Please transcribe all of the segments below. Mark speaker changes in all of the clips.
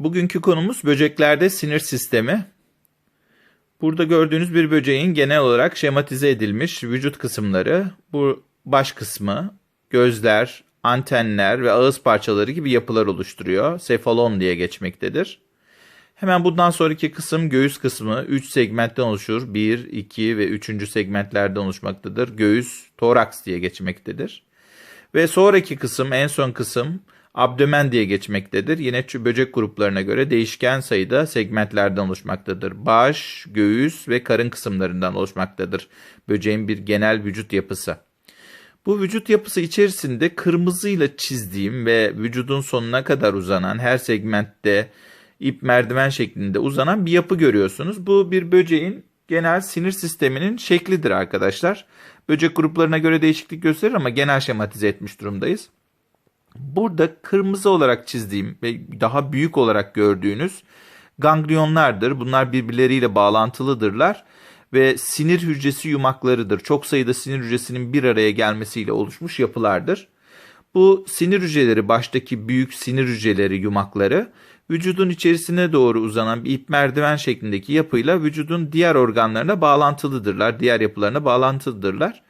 Speaker 1: Bugünkü konumuz böceklerde sinir sistemi. Burada gördüğünüz bir böceğin genel olarak şematize edilmiş vücut kısımları, bu baş kısmı, gözler, antenler ve ağız parçaları gibi yapılar oluşturuyor. Sefalon diye geçmektedir. Hemen bundan sonraki kısım göğüs kısmı 3 segmentten oluşur. 1, 2 ve 3. segmentlerden oluşmaktadır. Göğüs, toraks diye geçmektedir. Ve sonraki kısım, en son kısım abdomen diye geçmektedir. Yine böcek gruplarına göre değişken sayıda segmentlerden oluşmaktadır. Baş, göğüs ve karın kısımlarından oluşmaktadır. Böceğin bir genel vücut yapısı. Bu vücut yapısı içerisinde kırmızıyla çizdiğim ve vücudun sonuna kadar uzanan her segmentte ip merdiven şeklinde uzanan bir yapı görüyorsunuz. Bu bir böceğin genel sinir sisteminin şeklidir arkadaşlar. Böcek gruplarına göre değişiklik gösterir ama genel şematize etmiş durumdayız. Burada kırmızı olarak çizdiğim ve daha büyük olarak gördüğünüz ganglionlardır. Bunlar birbirleriyle bağlantılıdırlar ve sinir hücresi yumaklarıdır. Çok sayıda sinir hücresinin bir araya gelmesiyle oluşmuş yapılardır. Bu sinir hücreleri baştaki büyük sinir hücreleri yumakları vücudun içerisine doğru uzanan bir ip merdiven şeklindeki yapıyla vücudun diğer organlarına bağlantılıdırlar. Diğer yapılarına bağlantılıdırlar.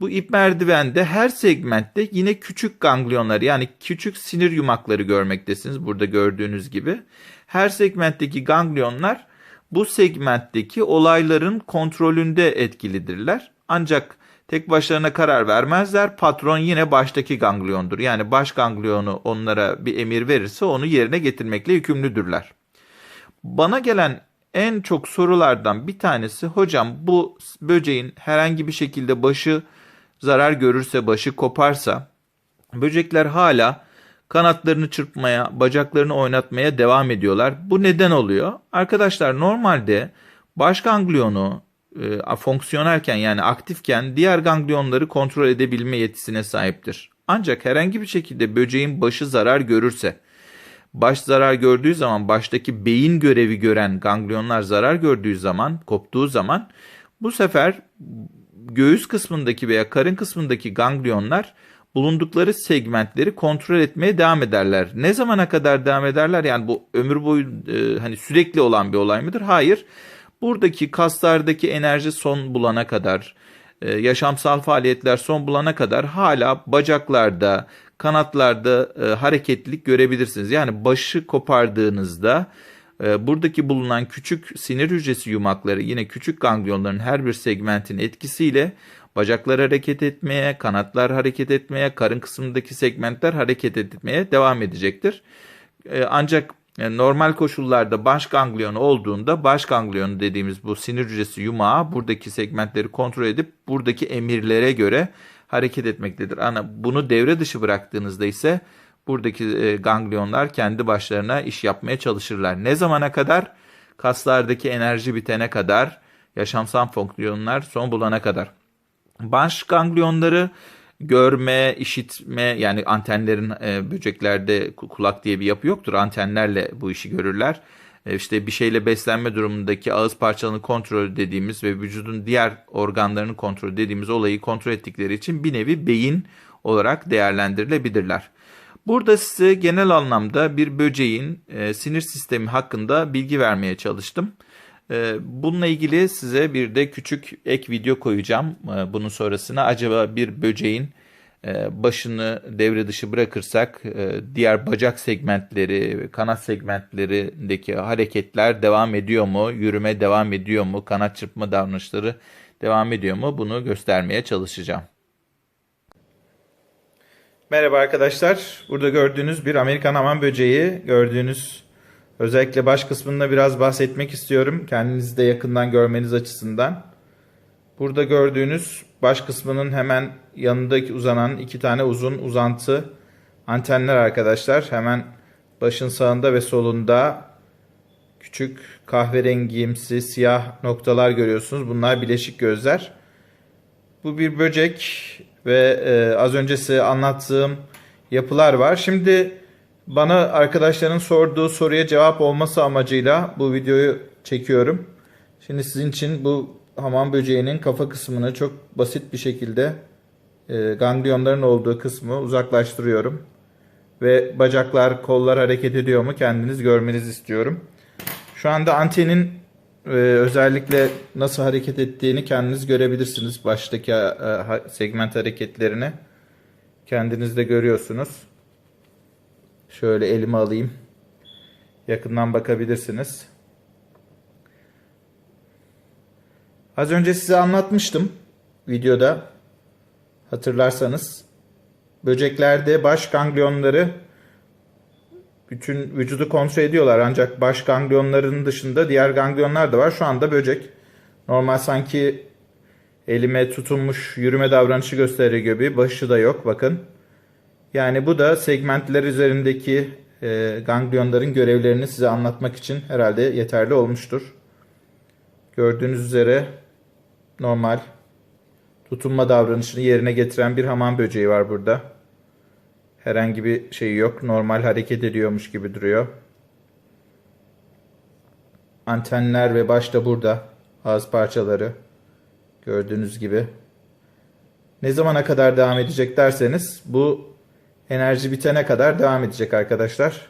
Speaker 1: Bu ip merdivende her segmentte yine küçük ganglionları yani küçük sinir yumakları görmektesiniz. Burada gördüğünüz gibi. Her segmentteki ganglionlar bu segmentteki olayların kontrolünde etkilidirler. Ancak tek başlarına karar vermezler. Patron yine baştaki gangliondur. Yani baş ganglionu onlara bir emir verirse onu yerine getirmekle yükümlüdürler. Bana gelen en çok sorulardan bir tanesi hocam bu böceğin herhangi bir şekilde başı zarar görürse, başı koparsa böcekler hala kanatlarını çırpmaya, bacaklarını oynatmaya devam ediyorlar. Bu neden oluyor? Arkadaşlar normalde baş gangliyonu e, fonksiyonelken yani aktifken diğer ganglionları kontrol edebilme yetisine sahiptir. Ancak herhangi bir şekilde böceğin başı zarar görürse, baş zarar gördüğü zaman baştaki beyin görevi gören ganglionlar zarar gördüğü zaman, koptuğu zaman bu sefer göğüs kısmındaki veya karın kısmındaki ganglionlar bulundukları segmentleri kontrol etmeye devam ederler. Ne zamana kadar devam ederler? Yani bu ömür boyu e, hani sürekli olan bir olay mıdır? Hayır. Buradaki kaslardaki enerji son bulana kadar, e, yaşamsal faaliyetler son bulana kadar hala bacaklarda, kanatlarda e, hareketlilik görebilirsiniz. Yani başı kopardığınızda buradaki bulunan küçük sinir hücresi yumakları yine küçük ganglionların her bir segmentin etkisiyle bacaklar hareket etmeye, kanatlar hareket etmeye, karın kısmındaki segmentler hareket etmeye devam edecektir. E, ancak e, normal koşullarda baş gangliyonu olduğunda baş gangliyonu dediğimiz bu sinir hücresi yumağı buradaki segmentleri kontrol edip buradaki emirlere göre hareket etmektedir. Ana bunu devre dışı bıraktığınızda ise buradaki e, ganglionlar kendi başlarına iş yapmaya çalışırlar. Ne zamana kadar? Kaslardaki enerji bitene kadar, yaşamsal fonksiyonlar son bulana kadar. Baş ganglionları görme, işitme yani antenlerin e, böceklerde kulak diye bir yapı yoktur. Antenlerle bu işi görürler. E, işte bir şeyle beslenme durumundaki ağız parçalarını kontrol dediğimiz ve vücudun diğer organlarını kontrol dediğimiz olayı kontrol ettikleri için bir nevi beyin olarak değerlendirilebilirler. Burada size genel anlamda bir böceğin e, sinir sistemi hakkında bilgi vermeye çalıştım. E, bununla ilgili size bir de küçük ek video koyacağım e, bunun sonrasına. Acaba bir böceğin e, başını devre dışı bırakırsak e, diğer bacak segmentleri, kanat segmentlerindeki hareketler devam ediyor mu? Yürüme devam ediyor mu? Kanat çırpma davranışları devam ediyor mu? Bunu göstermeye çalışacağım. Merhaba arkadaşlar. Burada gördüğünüz bir Amerikan hamam böceği. Gördüğünüz özellikle baş kısmında biraz bahsetmek istiyorum. Kendinizi de yakından görmeniz açısından. Burada gördüğünüz baş kısmının hemen yanındaki uzanan iki tane uzun uzantı antenler arkadaşlar. Hemen başın sağında ve solunda küçük kahverengimsi siyah noktalar görüyorsunuz. Bunlar bileşik gözler. Bu bir böcek ve e, az önce size anlattığım yapılar var. Şimdi bana arkadaşların sorduğu soruya cevap olması amacıyla bu videoyu çekiyorum. Şimdi sizin için bu hamam böceğinin kafa kısmını çok basit bir şekilde e, ganglionların olduğu kısmı uzaklaştırıyorum. ve bacaklar, kollar hareket ediyor mu kendiniz görmenizi istiyorum. Şu anda antenin e, özellikle nasıl hareket ettiğini kendiniz görebilirsiniz. Baştaki e, segment hareketlerini kendiniz de görüyorsunuz. Şöyle elime alayım. Yakından bakabilirsiniz. Az önce size anlatmıştım videoda. Hatırlarsanız böceklerde baş ganglionları bütün vücudu kontrol ediyorlar ancak baş ganglionların dışında diğer ganglionlar da var. Şu anda böcek normal sanki elime tutunmuş yürüme davranışı gösteriyor gibi başı da yok bakın. Yani bu da segmentler üzerindeki e, ganglionların görevlerini size anlatmak için herhalde yeterli olmuştur. Gördüğünüz üzere normal tutunma davranışını yerine getiren bir hamam böceği var burada. Herhangi bir şey yok. Normal hareket ediyormuş gibi duruyor. Antenler ve baş da burada. Ağız parçaları. Gördüğünüz gibi. Ne zamana kadar devam edecek derseniz bu enerji bitene kadar devam edecek arkadaşlar.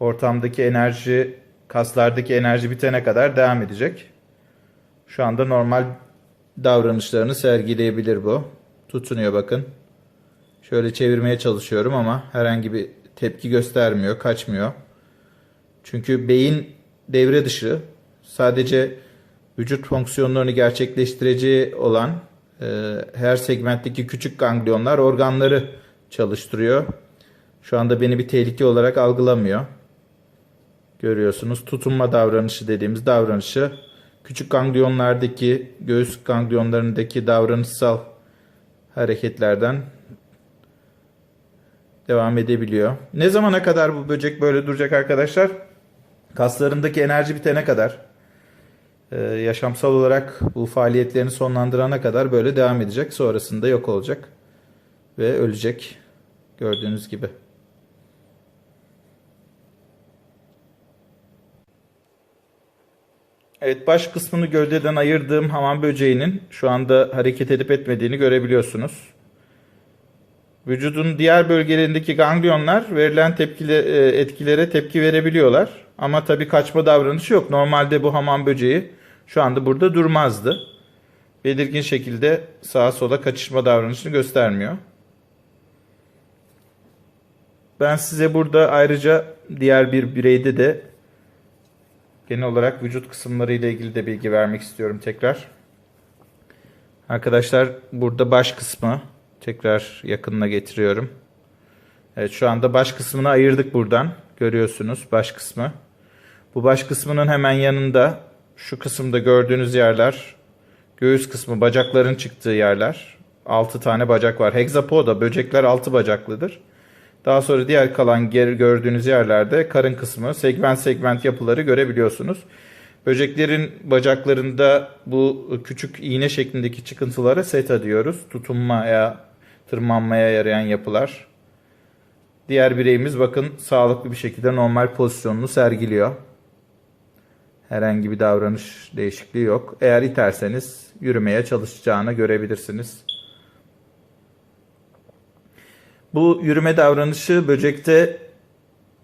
Speaker 1: Ortamdaki enerji, kaslardaki enerji bitene kadar devam edecek. Şu anda normal davranışlarını sergileyebilir bu. Tutunuyor bakın. Şöyle çevirmeye çalışıyorum ama herhangi bir tepki göstermiyor, kaçmıyor. Çünkü beyin devre dışı. Sadece vücut fonksiyonlarını gerçekleştireceği olan e, her segmentteki küçük ganglionlar organları çalıştırıyor. Şu anda beni bir tehlike olarak algılamıyor. Görüyorsunuz tutunma davranışı dediğimiz davranışı küçük ganglionlardaki göğüs ganglionlarındaki davranışsal hareketlerden devam edebiliyor. Ne zamana kadar bu böcek böyle duracak arkadaşlar? Kaslarındaki enerji bitene kadar, Ee, yaşamsal olarak bu faaliyetlerini sonlandırana kadar böyle devam edecek. Sonrasında yok olacak ve ölecek. Gördüğünüz gibi. Evet baş kısmını gövdeden ayırdığım hamam böceğinin şu anda hareket edip etmediğini görebiliyorsunuz. Vücudun diğer bölgelerindeki ganglionlar verilen tepkile, e, etkilere tepki verebiliyorlar. Ama tabii kaçma davranışı yok. Normalde bu hamam böceği şu anda burada durmazdı. Belirgin şekilde sağa sola kaçışma davranışını göstermiyor. Ben size burada ayrıca diğer bir bireyde de genel olarak vücut kısımları ile ilgili de bilgi vermek istiyorum tekrar. Arkadaşlar burada baş kısmı tekrar yakınına getiriyorum. Evet şu anda baş kısmını ayırdık buradan. Görüyorsunuz baş kısmı. Bu baş kısmının hemen yanında şu kısımda gördüğünüz yerler göğüs kısmı bacakların çıktığı yerler. 6 tane bacak var. Hexapoda böcekler 6 bacaklıdır. Daha sonra diğer kalan geri gördüğünüz yerlerde karın kısmı, segment segment yapıları görebiliyorsunuz. Böceklerin bacaklarında bu küçük iğne şeklindeki çıkıntılara seta diyoruz. Tutunmaya, tırmanmaya yarayan yapılar. Diğer bireyimiz bakın sağlıklı bir şekilde normal pozisyonunu sergiliyor. Herhangi bir davranış değişikliği yok. Eğer iterseniz yürümeye çalışacağını görebilirsiniz. Bu yürüme davranışı böcekte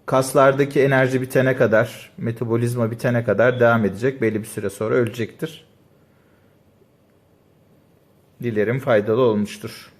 Speaker 1: kaslardaki enerji bitene kadar, metabolizma bitene kadar devam edecek. Belli bir süre sonra ölecektir. Dilerim faydalı olmuştur.